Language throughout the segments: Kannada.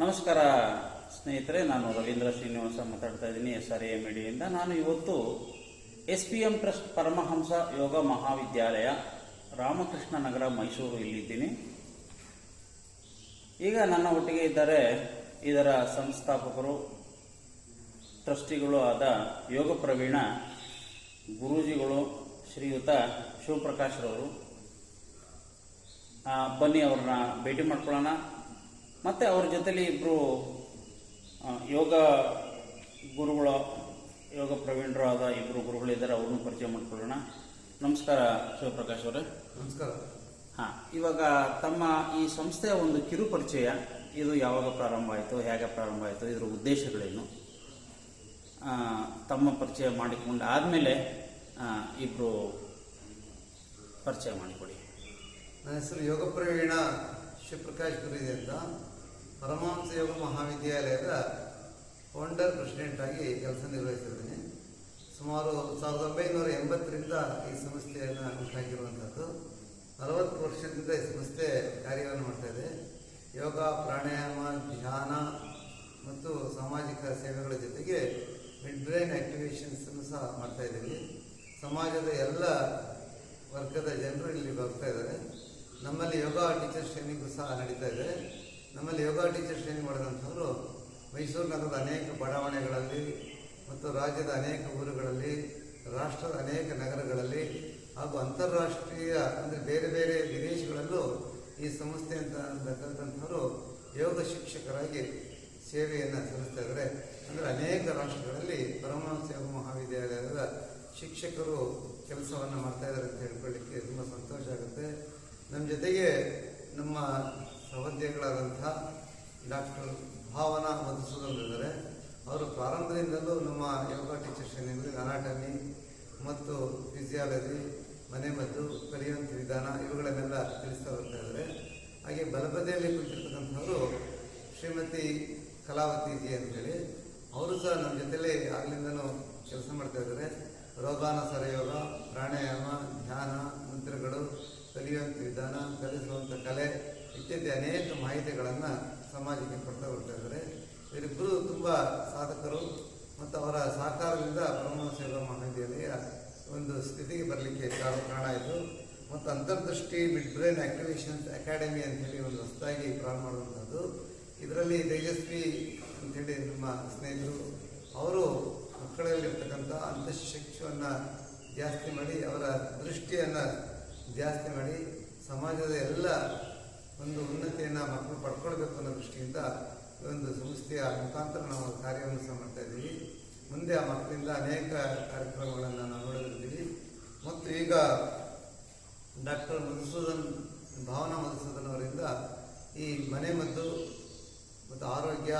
ನಮಸ್ಕಾರ ಸ್ನೇಹಿತರೆ, ನಾನು ರವೀಂದ್ರ ಶ್ರೀನಿವಾಸ ಮಾತಾಡ್ತಾ ಇದ್ದೀನಿ ಎಸ್ ಆರ್ ಎ ಮಿಡಿಯಿಂದ ನಾನು ಇವತ್ತು S P M trust Paramahamsa Yoga Mahavidyalaya, Ramakrishna Nagar, Mysuru ಇಲ್ಲಿದ್ದೀನಿ. ಈಗ ನನ್ನ ಒಟ್ಟಿಗೆ ಇದ್ದಾರೆ ಇದರ ಸಂಸ್ಥಾಪಕರು, ಟ್ರಸ್ಟಿಗಳು ಆದ ಯೋಗ ಪ್ರವೀಣ, ಗುರೂಜಿಗಳು, ಶ್ರೀಯುತ ಶಿವಪ್ರಕಾಶ್ರವರು. ಬನ್ನಿ ಅವ್ರನ್ನ ಭೇಟಿ ಮಾಡ್ಕೊಳ್ಳೋಣ. ಮತ್ತು ಅವ್ರ ಜೊತೆಲಿ ಇಬ್ಬರು ಯೋಗ ಗುರುಗಳು ಯೋಗ ಪ್ರವೀಣರು ಆದ ಇಬ್ಬರು ಗುರುಗಳಿದ್ದಾರೆ ಅವ್ರನ್ನೂ ಪರಿಚಯ ಮಾಡಿಕೊಳ್ಳೋಣ. ನಮಸ್ಕಾರ ಶಿವಪ್ರಕಾಶ್ ಅವರೇ. ನಮಸ್ಕಾರ. ಹಾಂ ಇವಾಗ ತಮ್ಮ ಈ ಸಂಸ್ಥೆಯ ಒಂದು ಕಿರು ಪರಿಚಯ ಇದು ಯಾವಾಗ ಪ್ರಾರಂಭ ಆಯಿತು ಹೇಗೆ ಪ್ರಾರಂಭ ಆಯಿತು ಇದರ ಉದ್ದೇಶಗಳೇನು? ತಮ್ಮ ಪರಿಚಯ ಮಾಡಿಕೊಂಡು ಆದಮೇಲೆ ಇಬ್ಬರು ಪರಿಚಯ ಮಾಡಿಕೊಡಿ. ನನ್ನ ಹೆಸರು ಯೋಗ ಪ್ರವೀಣ ಶಿವಪ್ರಕಾಶ್ ಗುರುಜಿ ಅಂತ. ಪರಮಹಂಸ ಯೋಗ ಮಹಾವಿದ್ಯಾಲಯದ ಫೌಂಡರ್ ಪ್ರೆಸಿಡೆಂಟ್ ಆಗಿ ಕೆಲಸ ನಿರ್ವಹಿಸಿದ್ದೀನಿ ಸುಮಾರು ಸಾವಿರದ ಒಂಬೈನೂರ ಎಂಬತ್ತರಿಂದ ಈ ಸಂಸ್ಥೆಯನ್ನು ಉಂಟಾಗಿರುವಂಥದ್ದು ಅರವತ್ತು ವರ್ಷದಿಂದ ಈ ಸಂಸ್ಥೆ ಕಾರ್ಯವನ್ನು ಮಾಡ್ತಾ ಇದೆ. ಯೋಗ, ಪ್ರಾಣಾಯಾಮ, ಧ್ಯಾನ ಮತ್ತು ಸಾಮಾಜಿಕ ಸೇವೆಗಳ ಜೊತೆಗೆ ಮಿಡ್ ಬ್ರೈನ್ ಆಕ್ಟಿವೇಶನ್ಸ್ ಸಹ ಮಾಡ್ತಾ ಸಮಾಜದ ಎಲ್ಲ ವರ್ಗದ ಜನರು ಇಲ್ಲಿ ಬರ್ತಾ ಇದ್ದಾರೆ. ನಮ್ಮಲ್ಲಿ ಯೋಗ ಟೀಚರ್ಸ್ ಟ್ರೈನಿಂಗು ಸಹ ನಡೀತಾ ಇದೆ. ನಮ್ಮಲ್ಲಿ ಯೋಗ ಟೀಚರ್ಸ್ ಟ್ರೈನಿಂಗ್ ಮಾಡಿದಂಥವರು ಮೈಸೂರು ನಗರದ ಅನೇಕ ಬಡಾವಣೆಗಳಲ್ಲಿ ಮತ್ತು ರಾಜ್ಯದ ಅನೇಕ ಊರುಗಳಲ್ಲಿ, ರಾಷ್ಟ್ರದ ಅನೇಕ ನಗರಗಳಲ್ಲಿ ಹಾಗೂ ಅಂತಾರಾಷ್ಟ್ರೀಯ ಅಂದರೆ ಬೇರೆ ಬೇರೆ ವಿದೇಶಗಳಲ್ಲೂ ಈ ಸಂಸ್ಥೆ ಅಂತ ಕಲಿತಂಥವರು ಯೋಗ ಶಿಕ್ಷಕರಾಗಿ ಸೇವೆಯನ್ನು ಸಲ್ಲಿಸ್ತಾ ಇದ್ದಾರೆ. ಅಂದರೆ ಅನೇಕ ರಾಷ್ಟ್ರಗಳಲ್ಲಿ ಪರಮಹಂಸ ಯೋಗ ಮಹಾವಿದ್ಯಾಲಯದ ಶಿಕ್ಷಕರು ಕೆಲಸವನ್ನು ಮಾಡ್ತಾ ಇದ್ದಾರೆ ಅಂತ ಹೇಳ್ಕೊಳ್ಳಿಕ್ಕೆ ತುಂಬ ಸಂತೋಷ ಆಗುತ್ತೆ. ನಮ್ಮ ಜೊತೆಗೆ ನಮ್ಮ ಸಹೋದ್ಯೋಗಿಗಳಾದಂಥ ಡಾಕ್ಟರ್ ಭಾವನಾ ಮಧುಸೂದನ್ ಅವರು ಪ್ರಾರಂಭದಿಂದಲೂ ನಮ್ಮ ಯೋಗ ಟೀಚರ್ಸ್ ಏನಿದೆ ಅನಾಟಮಿ ಮತ್ತು ಫಿಸಿಯಾಲಜಿ ಮನೆಮದ್ದು ಕಲಿಯುವಂಥ ವಿಧಾನ ಇವುಗಳನ್ನೆಲ್ಲ ತಿಳಿಸ್ತಾ ಬರ್ತಾ ಇದ್ದಾರೆ. ಹಾಗೆ ಬಲಬದಿಯಲ್ಲಿ ಕುಳಿತಿರ್ತಕ್ಕಂಥವರು ಶ್ರೀಮತಿ ಕಲಾವತಿ ಜಿ ಅಂತೇಳಿ. ಅವರು ಸಹ ನಮ್ಮ ಜೊತೆಲಿ ಆಗ್ಲಿಂದನೂ ಕೆಲಸ ಮಾಡ್ತಾ ಇದ್ದಾರೆ. ರೋಗಾನುಸಾರ ಯೋಗ, ಪ್ರಾಣಾಯಾಮ, ಧ್ಯಾನ, ಮಂತ್ರಗಳು, ಕಲಿಯುವಂಥ ವಿಧಾನ, ಕಲಿಸುವಂಥ ಕಲೆ ಇತ್ಯಾದಿ ಅನೇಕ ಮಾಹಿತಿಗಳನ್ನು ಸಮಾಜಕ್ಕೆ ಕೊಡ್ತಾ ಹೋಗ್ತಾ ಇದ್ದಾರೆ. ಇವರಿಬ್ಬರು ತುಂಬ ಸಾಧಕರು ಮತ್ತು ಅವರ ಸಹಕಾರದಿಂದ ಬ್ರಹ್ಮ ಸೇವಾ ಮಹಾವಿದ್ಯಾಲಯ ಒಂದು ಸ್ಥಿತಿಗೆ ಬರಲಿಕ್ಕೆ ಕಾರಣ ಕಾರಣ ಆಯಿತು ಮತ್ತು Antardrishti mid brain activations academy ಅಂತೇಳಿ ಒಂದು ಹೊಸದಾಗಿ ಪ್ರಾರಂಭ ಮಾಡುವಂಥದ್ದು. ಇದರಲ್ಲಿ ತೇಜಸ್ವಿ ಅಂತೇಳಿ ನಮ್ಮ ಸ್ನೇಹಿತರು, ಅವರು ಮಕ್ಕಳಲ್ಲಿರ್ತಕ್ಕಂಥ ಅಂತಃಶಕ್ತಿಯನ್ನು ಜಾಸ್ತಿ ಮಾಡಿ ಅವರ ದೃಷ್ಟಿಯನ್ನು ಜಾಸ್ತಿ ಮಾಡಿ ಸಮಾಜದ ಎಲ್ಲ ಒಂದು ಉನ್ನತಿಯನ್ನು ಮಕ್ಕಳು ಪಡ್ಕೊಳ್ಬೇಕು ಅನ್ನೋ ದೃಷ್ಟಿಯಿಂದ ಈ ಒಂದು ಸಂಸ್ಥೆಯ ಮುಖಾಂತರ ನಾವು ಕಾರ್ಯವನ್ನು ಸಹ ಮಾಡ್ತಾ ಇದ್ದೀವಿ. ಮುಂದೆ ಆ ಮಕ್ಕಳಿಂದ ಅನೇಕ ಕಾರ್ಯಕ್ರಮಗಳನ್ನು ನಾವು ನೋಡಲಿದ್ದೀವಿ ಮತ್ತು ಈಗ ಡಾಕ್ಟರ್ ಮಧುಸೂದನ್, ಭಾವನಾ ಮಧುಸೂದನ್ ಅವರಿಂದ ಈ ಮನೆ ಮದ್ದು ಮತ್ತು ಆರೋಗ್ಯ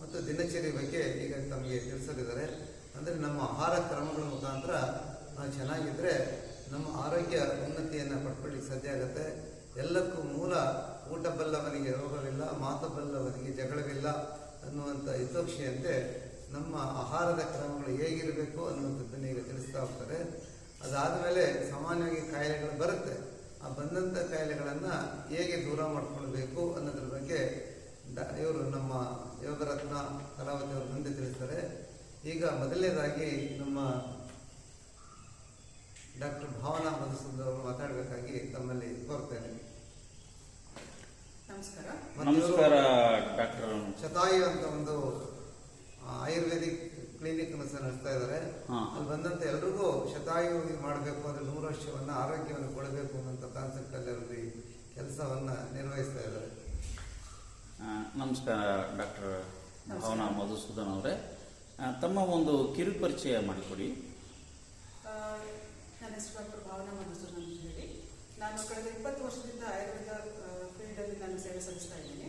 ಮತ್ತು ದಿನಚರಿ ಬಗ್ಗೆ ಈಗ ತಮಗೆ ತಿಳಿಸಲಿದ್ದಾರೆ ಅಂದರೆ ನಮ್ಮ ಆಹಾರ ಕ್ರಮಗಳ ಮುಖಾಂತರ ನಾವು ಚೆನ್ನಾಗಿದ್ದರೆ ನಮ್ಮ ಆರೋಗ್ಯ ಉನ್ನತಿಯನ್ನು ಪಡ್ಕೊಳ್ಳಿಕ್ಕೆ ಸಾಧ್ಯ ಆಗುತ್ತೆ. ಎಲ್ಲಕ್ಕೂ ಮೂಲ ಊಟ ಬಲ್ಲವನಿಗೆ ರೋಗವಿಲ್ಲ ಮಾತು ಬಲ್ಲವನಿಗೆ ಜಗಳವಿಲ್ಲ ಅನ್ನುವಂಥ ಹಿತೋಕ್ಷಿಯಂತೆ ನಮ್ಮ ಆಹಾರದ ಕ್ರಮಗಳು ಹೇಗಿರಬೇಕು ಅನ್ನುವಂಥದ್ದನ್ನು ಈಗ ತಿಳಿಸ್ತಾ ಹೋಗ್ತಾರೆ. ಅದಾದ ಮೇಲೆ ಸಾಮಾನ್ಯವಾಗಿ ಕಾಯಿಲೆಗಳು ಬರುತ್ತೆ. ಆ ಬಂದಂಥ ಕಾಯಿಲೆಗಳನ್ನು ಹೇಗೆ ದೂರ ಮಾಡಿಕೊಳ್ಬೇಕು ಅನ್ನೋದ್ರ ಬಗ್ಗೆ ಡ- ಇವರು ನಮ್ಮ ಯೋಗರತ್ನ ಕಲಾವತಿ ಅವರು ಮುಂದೆ ತಿಳಿಸ್ತಾರೆ. ಈಗ ಮೊದಲನೇದಾಗಿ ನಮ್ಮ ಡಾಕ್ಟರ್ ಭಾವನಾ ಮಧುಸೂದನ್ ಅವರು ಮಾತಾಡಬೇಕಾಗಿ ತಮ್ಮಲ್ಲಿ ಕೋರ್ತೇನೆ ನಮಸ್ಕಾರ. ನಮಸ್ಕಾರ ಡಾಕ್ಟರ್ ಶತಾಯು ಅಂತ ಒಂದು ಆಯುರ್ವೇದಿಕ್ ಕ್ಲಿನಿಕ್ ನಡೆಸ್ತಾ ಇದ್ದಾರೆ ಹಾ. ಅಲ್ಲಿ ಬಂದಂತ ಎಲ್ರಿಗೂ ಶತಾಯು ಮಾಡಬೇಕು ಅಂದ್ರೆ ನೂರು ವರ್ಷವನ್ನ ಆರೋಗ್ಯವನ್ನು ಕೊಡಬೇಕು ಅನ್ನೋ ಕಾನ್ಸೆಪ್ಟ್ ಅಲ್ಲಿ ಅವರು ಈ ಕೆಲಸವನ್ನ ನಿರ್ವಹಿಸ್ತಾ ಇದ್ದಾರೆ ಆ, ನಮಸ್ಕಾರ ಡಾಕ್ಟರ್ ಭಾವನಾ ಮಧುಸೂದನ್ ಅವರೇ. ತಮ್ಮ ಒಂದು ಕಿರು ಪರಿಚಯ ಮಾಡಿಕೊಡಿ. ಆ, ನನ್ನ ಹೆಸರು ಡಾಕ್ಟರ್ ಭಾವನಾ ಮಧುಸೂದನ್ ಅಂತ ಹೇಳಿ. ನಾನು ಕಳೆದ ಇಪ್ಪತ್ತು ವರ್ಷದಿಂದ ಆಯುರ್ವೇದ ಸೇವೆ ಸಲ್ಲಿಸ್ತಾ ಇದ್ದೀನಿ.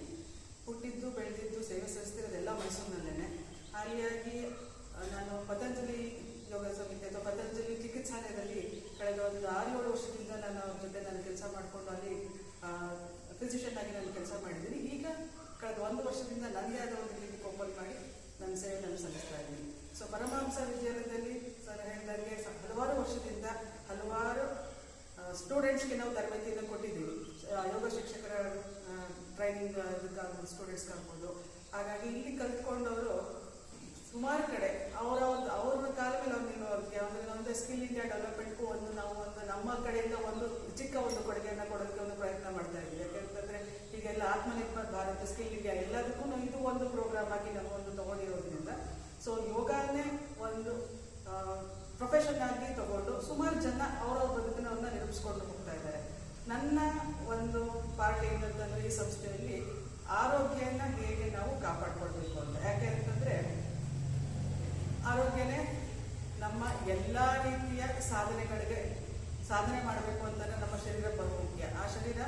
ಹುಟ್ಟಿದ್ದು ಬೆಳೆದಿದ್ದು ಸೇವೆ ಸಲ್ಲಿಸ್ತಿರೋದೆಲ್ಲ ಮೈಸೂರಿನಲ್ಲೇ ಹಾಲಿಯಾಗಿ ಆ, ನಾನು ಪತಂಜಲಿ ಯೋಗ ಸಮಿತಿ ಅಥವಾ ಪತಂಜಲಿ ಚಿಕಿತ್ಸಾಲಯದಲ್ಲಿ ಕಳೆದ ಒಂದು ಆರು ಏಳು ವರ್ಷದಿಂದ ನಾನು ಅವ್ರ ಜೊತೆ ನಾನು ಕೆಲಸ ಮಾಡಿಕೊಂಡು ಅಲ್ಲಿ ಫಿಸಿಷಿಯನ್ ಆಗಿ ನಾನು ಕೆಲಸ ಮಾಡಿದ್ದೀನಿ. ಈಗ ಕಳೆದ ಒಂದು ವರ್ಷದಿಂದ ನನಗೆ ಆದ ಒಂದು ಕ್ಲಿನಿಕ್ ಓಪನ್ ಮಾಡಿ ನನ್ನ ಸೇವೆ ನಾನು ಸಲ್ಲಿಸ್ತಾ ಇದ್ದೀನಿ. ಸೊ ಪರಮಹಂಸ ವಿದ್ಯಾಲಯದಲ್ಲಿ ಸರ್ ಹೇಳಿದಂಗೆ ಹಲವಾರು ವರ್ಷದಿಂದ ಹಲವಾರು ಸ್ಟೂಡೆಂಟ್ಸ್ಗೆ ನಾವು ತರಬೇತಿಯನ್ನು ಕೊಟ್ಟಿದ್ದೀವಿ. ಯೋಗ ಶಿಕ್ಷಕರ ಟ್ರೈನಿಂಗ್ ಸ್ಟೂಡೆಂಟ್ಸ್ ಆಗ್ಬೋದು ಹಾಗಾಗಿ ಇಲ್ಲಿ ಕಲ್ತ್ಕೊಂಡವರು ಸುಮಾರು ಕಡೆ, ಅವರ ಒಂದು, ಅವ್ರ ಕಾಲ ಮೇಲೆ ಅವ್ರು ನಿಲ್ಲೋರಿಗೆ ಅವ್ರಿಗೆ. ಒಂದು ಸ್ಕಿಲ್ ಇಂಡಿಯಾ ಡೆವಲಪ್ಮೆಂಟ್ಗೂ ಒಂದು ನಾವು ಒಂದು ನಮ್ಮ ಕಡೆಯಿಂದ ಒಂದು ಚಿಕ್ಕ ಒಂದು ಕೊಡುಗೆಯನ್ನು ಕೊಡೋದಕ್ಕೆ ಒಂದು ಪ್ರಯತ್ನ ಮಾಡ್ತಾ ಇದ್ದೀವಿ ಯಾಕಂತಂದ್ರೆ ಈಗೆಲ್ಲ ಆತ್ಮನಿರ್ಭರ್ ಭಾರತ ಸ್ಕಿಲ್ ಇಂಡಿಯಾ ಎಲ್ಲದಕ್ಕೂ ಇದು ಒಂದು ಪ್ರೋಗ್ರಾಮ್ ಆಗಿ ನಾವು ಒಂದು ತಗೊಂಡಿರೋದ್ರಿಂದ. ಸೊ ಯೋಗನೇ ಒಂದು ಪ್ರೊಫೆಷನ್ ಆಗಿ ತಗೊಂಡು ಸುಮಾರು ಜನ ಅವರವ್ರ ಬದುಕಿನ ಇದ್ದಾರೆ ನನ್ನ ಒಂದು ಪಾರ್ಟ್ ಏನಂತಂದ್ರೆ ಈ ಸಂಸ್ಥೆಯಲ್ಲಿ ಆರೋಗ್ಯನ ಹೇಗೆ ನಾವು ಕಾಪಾಡ್ಕೊಳ್ಬೇಕು ಅಂತ. ಯಾಕೆ ಅಂತಂದ್ರೆ ಆರೋಗ್ಯನೇ ನಮ್ಮ ಎಲ್ಲ ರೀತಿಯ ಸಾಧನೆಗಳಿಗೆ ಸಾಧನೆ ಮಾಡಬೇಕು ಅಂತಂದ್ರೆ ನಮ್ಮ ಶರೀರ ಬಹು ಮುಖ್ಯ ಆ ಶರೀರ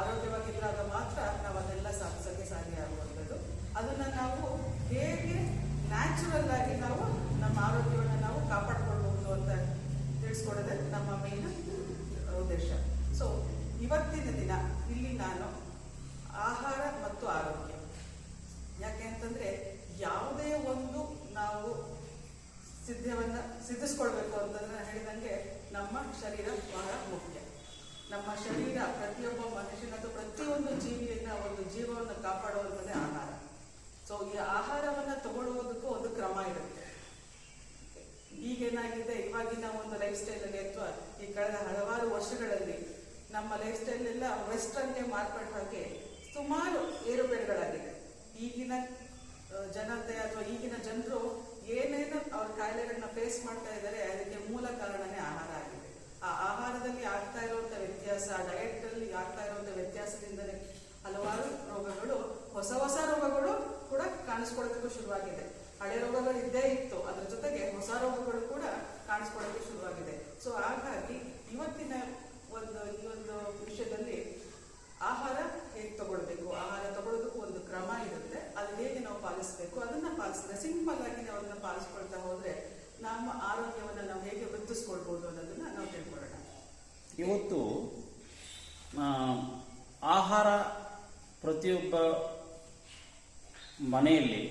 ಆರೋಗ್ಯವಾಗಿದ್ದಾಗ ಮಾತ್ರ ನಾವು ಅದೆಲ್ಲ ಸಾಧಿಸೋಕ್ಕೆ ಸಾಧ್ಯ ಆಗುವಂಥದ್ದು. ಅದನ್ನ ನಾವು ಹೇಗೆ ನ್ಯಾಚುರಲ್ ಆಗಿ ನಾವು ನಮ್ಮ ಆರೋಗ್ಯವನ್ನು ನಾವು ಕಾಪಾಡ್ಕೊಳ್ಬಹುದು ಅಂತ ತಿಳಿಸ್ಕೊಡೋದೇ ನಮ್ಮ ಮೇನ್ ಉದ್ದೇಶ. ಸೊ ಇವತ್ತಿನ ದಿನ ಇಲ್ಲಿ ನಾನು ಆಹಾರ ಮತ್ತು ಆರೋಗ್ಯ. ಯಾಕೆ ಅಂತಂದ್ರೆ ಯಾವುದೇ ಒಂದು ನಾವು ಸಿದ್ಧವನ್ನ ಸಿದ್ಧಿಸ್ಕೊಳ್ಬೇಕು ಅಂತಂದ್ರೆ ಹೇಳಿದಂಗೆ ನಮ್ಮ ಶರೀರ ಬಹಳ ಮುಖ್ಯ. ನಮ್ಮ ಶರೀರ ಪ್ರತಿಯೊಬ್ಬ ಮನುಷ್ಯನ ಅಥವಾ ಪ್ರತಿಯೊಂದು ಜೀವಿಯನ್ನ ಒಂದು ಜೀವವನ್ನು ಕಾಪಾಡುವಂಥದ್ದೇ ಆಹಾರ. ಸೊ ಈ ಆಹಾರವನ್ನ ತಗೊಳ್ಳುವುದಕ್ಕೂ ಒಂದು ಕ್ರಮ ಇರುತ್ತೆ. ಈಗೇನಾಗಿದೆ? ಇವಾಗಿನ ಒಂದು ಲೈಫ್ ಸ್ಟೈಲಲ್ಲಿ ಅಥವಾ ಈ ಕಳೆದ ಹಲವಾರು ವರ್ಷಗಳಲ್ಲಿ ನಮ್ಮ ಲೈಫ್ ಸ್ಟೈಲ್ ಎಲ್ಲ ವೆಸ್ಟರ್ನ್ಗೆ ಮಾರ್ಪಾಡು ಹಾಕಿ ಸುಮಾರು ಏರುಪೇರುಗಳಾಗಿದೆ ಈಗಿನ ಜನತೆ ಅಥವಾ ಈಗಿನ ಜನರು ಏನೇನು ಅವ್ರ ಕಾಯಿಲೆಗಳನ್ನ ಫೇಸ್ ಮಾಡ್ತಾ ಇದ್ದಾರೆ, ಅದಕ್ಕೆ ಮೂಲ ಕಾರಣನೇ ಆಹಾರ ಆಗಿದೆ. ಆ ಆಹಾರದಲ್ಲಿ ಆಗ್ತಾ ಇರುವಂತ ವ್ಯತ್ಯಾಸ ಡಯಟ್ ಅಲ್ಲಿ ಆಗ್ತಾ ಇರುವಂತ ವ್ಯತ್ಯಾಸದಿಂದಲೇ ಹಲವಾರು ರೋಗಗಳು, ಹೊಸ ಹೊಸ ರೋಗಗಳು ಕೂಡ ಕಾಣಿಸ್ಕೊಳ್ಳೋದಕ್ಕೂ ಶುರುವಾಗಿದೆ. ಹಳೆ ರೋಗಗಳು ಇದ್ದೇ ಇತ್ತು, ಅದ್ರ ಜೊತೆಗೆ ಹೊಸ ರೋಗಗಳು ಕೂಡ ಕಾಣಿಸ್ಕೊಳ್ಳೋಕೆ ಶುರುವಾಗಿದೆ. ಸೊ ಹಾಗಾಗಿ ಇವತ್ತಿನ ಒಂದು, ಈ ಒಂದು ವಿಷಯದಲ್ಲಿ ಆಹಾರ ಹೇಗೆ ತಗೊಳ್ಬೇಕು? ಆಹಾರ ತಗೊಳ್ಳೋದಕ್ಕೂ ಒಂದು ಕ್ರಮ ಇರುತ್ತೆ. ಅದು ಹೇಗೆ ನಾವು ಪಾಲಿಸಬೇಕು? ಅದನ್ನ ಪಾಲಿಸಿದ್ರೆ ಸಿಂಪಲ್ ಆಗಿ ನಾವು ಅದನ್ನ ಪಾಲಿಸ್ಕೊಳ್ತಾ ಹೋದ್ರೆ ನಮ್ಮ ಆರೋಗ್ಯವನ್ನು ನಾವು ಹೇಗೆ ವೃದ್ಧಿಸ್ಕೊಳ್ಬಹುದು ಅನ್ನೋದನ್ನ ನಾವು ತಿಳ್ಕೊಳ್ಳೋಣ. ಇವತ್ತು ಆಹಾರ ಪ್ರತಿಯೊಬ್ಬ ಮನೆಯಲ್ಲಿ